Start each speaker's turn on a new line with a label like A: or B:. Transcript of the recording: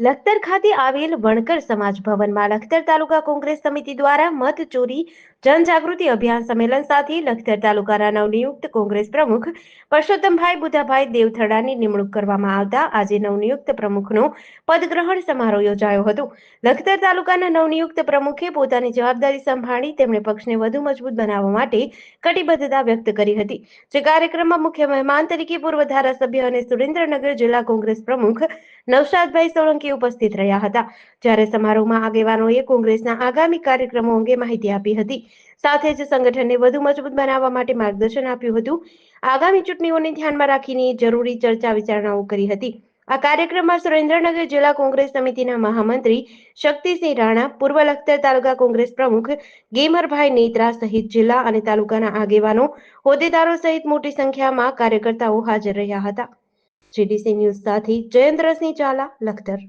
A: લખતર ખાતે આવેલ વણકર સમાજ ભવનમાં લખતર તાલુકા કોંગ્રેસ સમિતિ દ્વારા મત ચોરી, જનજાગૃતિ અભિયાન સંમેલન સાથે લખતર તાલુકાના નવનિયુક્ત કોંગ્રેસ પ્રમુખ પરસોત્તમભાઈ બુધાભાઈ દેવથડાની નિમણૂક કરવામાં આવતા આજે નવનિયુક્ત પ્રમુખનો પદગ્રહણ સમારોહ યોજાયો હતો. લખતર તાલુકાના નવનિયુક્ત પ્રમુખે પોતાની જવાબદારી સંભાળી તેમણે પક્ષને વધુ મજબૂત બનાવવા માટે કટિબદ્ધતા વ્યક્ત કરી હતી. જે કાર્યક્રમમાં મુખ્ય મહેમાન તરીકે પૂર્વ ધારાસભ્ય અને સુરેન્દ્રનગર જિલ્લા કોંગ્રેસ પ્રમુખ નવશાદભાઈ સોલંકી ઉપસ્થિત રહ્યા હતા. જ્યારે સમારોહમાં આગેવાનોએ કોંગ્રેસના આગામી કાર્યક્રમો અંગે માહિતી આપી હતી. સાથે જ સંગઠનને વધુ મજબૂત બનાવવા માટે માર્ગદર્શન આપ્યું હતું. આગામી ચૂંટણીઓને ધ્યાનમાં રાખીને જરૂરી ચર્ચા વિચારણાઓ કરી હતી. આ કાર્યક્રમમાં સુરેન્દ્રનગર જિલ્લા કોંગ્રેસ સમિતિના મહામંત્રી શક્તિસિંહ રાણા, પૂર્વ લખતર તાલુકા કોંગ્રેસ પ્રમુખ ગેમરભાઈ નેત્રા સહિત જિલ્લા અને તાલુકાના આગેવાનો હોદ્દેદારો સહિત મોટી સંખ્યામાં કાર્યકર્તાઓ હાજર રહ્યા હતા. જીડીસી ન્યૂઝ સાથે જયેન્દ્રસિંહ ઝાલા લખતર.